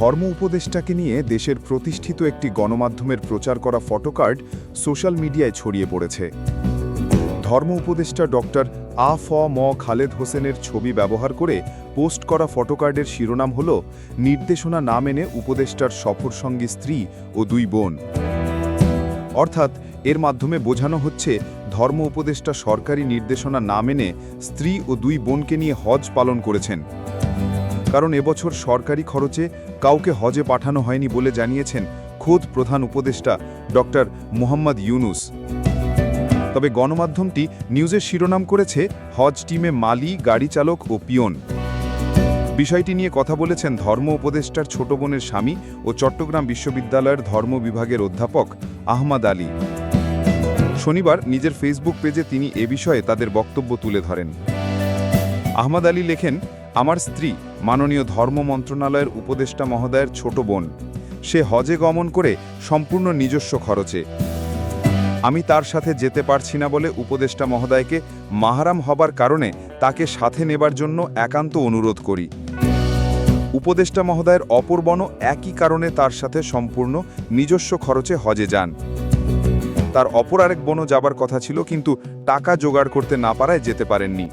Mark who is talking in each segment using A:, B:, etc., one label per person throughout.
A: ধর্ম উপদেষ্টাকে নিয়ে দেশের প্রতিষ্ঠিত একটি গণমাধ্যমের প্রচার করা ফটোকার্ড সোশ্যাল মিডিয়ায় ছড়িয়ে পড়েছে। ধর্ম উপদেষ্টা ডক্টর আ ফ ম খালেদ হোসেনের ছবি ব্যবহার করে পোস্ট করা ফটোকার্ডের শিরোনাম হল, নির্দেশনা না মেনে উপদেষ্টার সফর সঙ্গী স্ত্রী ও দুই বোন। অর্থাৎ, এর মাধ্যমে বোঝানো হচ্ছে, ধর্ম উপদেষ্টা সরকারি নির্দেশনা না মেনে স্ত্রী ও দুই বোনকে নিয়ে হজ পালন করেছেন। কারণ এবছর সরকারি খরচে কাউকে হজে পাঠানো হয়নি বলে জানিয়েছেন খোদ প্রধান উপদেষ্টা ডক্টর মোহাম্মদ ইউনুস। তবে গণমাধ্যমটি নিউজের শিরোনাম করেছে, হজ টিমে মালি, গাড়ি চালক ও পিয়ন। বিষয়টি নিয়ে কথা বলেছেন ধর্ম উপদেষ্টার ছোট বোনের স্বামী ও চট্টগ্রাম বিশ্ববিদ্যালয়ের ধর্ম বিভাগের অধ্যাপক আহমদ আলী। শনিবার নিজের ফেসবুক পেজে তিনি এ বিষয়ে তাদের বক্তব্য তুলে ধরেন। আহমদ আলী লেখেন, আমার স্ত্রী মাননীয় ধর্ম মন্ত্রণালয়ের উপদেষ্টা মহোদয়ের ছোট বোন। সে হজে গমন করে সম্পূর্ণ নিজস্ব খরচে। আমি তার সাথে যেতে পারছি না বলে উপদেষ্টা মহোদয়কে মাহারাম হবার কারণে তাকে সাথে নেবার জন্য একান্ত অনুরোধ করি। উপদেষ্টা মহোদয়ের অপর বন একই কারণে তার সাথে সম্পূর্ণ নিজস্ব খরচে হজে যান। তার অপর আরেক বনও যাবার কথা ছিল কিন্তু টাকা জোগাড় করতে না পারায় যেতে পারেননি।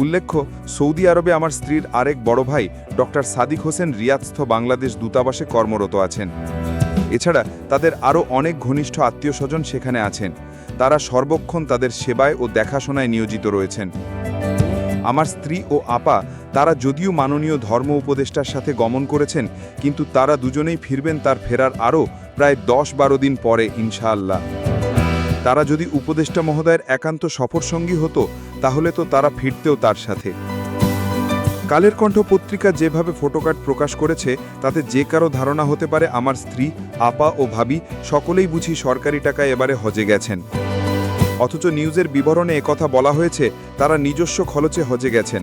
A: উল্লেখ্য, সৌদি আরবে আমার স্ত্রীর আরেক বড় ভাই, ডক্টর সাদিক হোসেন রিয়াদস্থ বাংলাদেশ দূতাবাসে কর্মরত আছেন। এছাড়া তাদের আরও অনেক ঘনিষ্ঠ আত্মীয় স্বজন সেখানে আছেন। তারা সর্বক্ষণ তাদের সেবায় ও দেখাশোনায় নিয়োজিত রয়েছেন। আমার স্ত্রী ও আপা, তারা যদিও মাননীয় ধর্ম উপদেষ্টার সাথে গমন করেছেন, কিন্তু তারা দুজনেই ফিরবেন তার ফেরার আরও প্রায় দশ বারো দিন পরে, ইনশাআল্লাহ। তারা যদি উপদেষ্টা মহোদয়ের একান্ত সফরসঙ্গী হতো তাহলে তো তারা ফিরতেও তার সাথে। কালের কণ্ঠ পত্রিকা যেভাবে ফটোকার্ড প্রকাশ করেছে, তাতে যে কারও ধারণা হতে পারে আমার স্ত্রী, আপা ও ভাবি, সকলেই বুঝি সরকারি টাকায় এবারে হজে গেছেন। অথচ নিউজের বিবরণে একথা বলা হয়েছে, তারা নিজস্ব খরচে হজে গেছেন।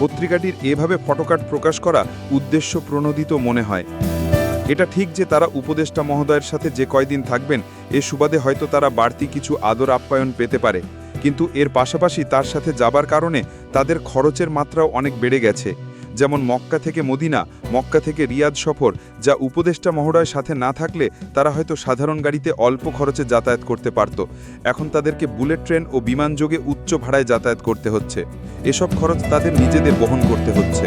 A: পত্রিকাটির এভাবে ফটোকার্ড প্রকাশ করা উদ্দেশ্য প্রণোদিত মনে হয়। এটা ঠিক যে তারা উপদেষ্টা মহোদয়ের সাথে যে কয়দিন থাকবেন, এ সুবাদে হয়তো তারা বাড়তি কিছু আদর আপ্যায়ন পেতে পারে। কিন্তু এর পাশাপাশি তার সাথে যাবার কারণে তাদের খরচের মাত্রাও অনেক বেড়ে গেছে। যেমন মক্কা থেকে মদিনা, মক্কা থেকে রিয়াদ সফর, যা উপদেষ্টা মহোদয়ের সাথে না থাকলে তারা হয়তো সাধারণ গাড়িতে অল্প খরচে যাতায়াত করতে পারত। এখন তাদেরকে বুলেট ট্রেন ও বিমান যোগে উচ্চ ভাড়ায় যাতায়াত করতে হচ্ছে। এসব খরচ তাদের নিজেদের বহন করতে হচ্ছে।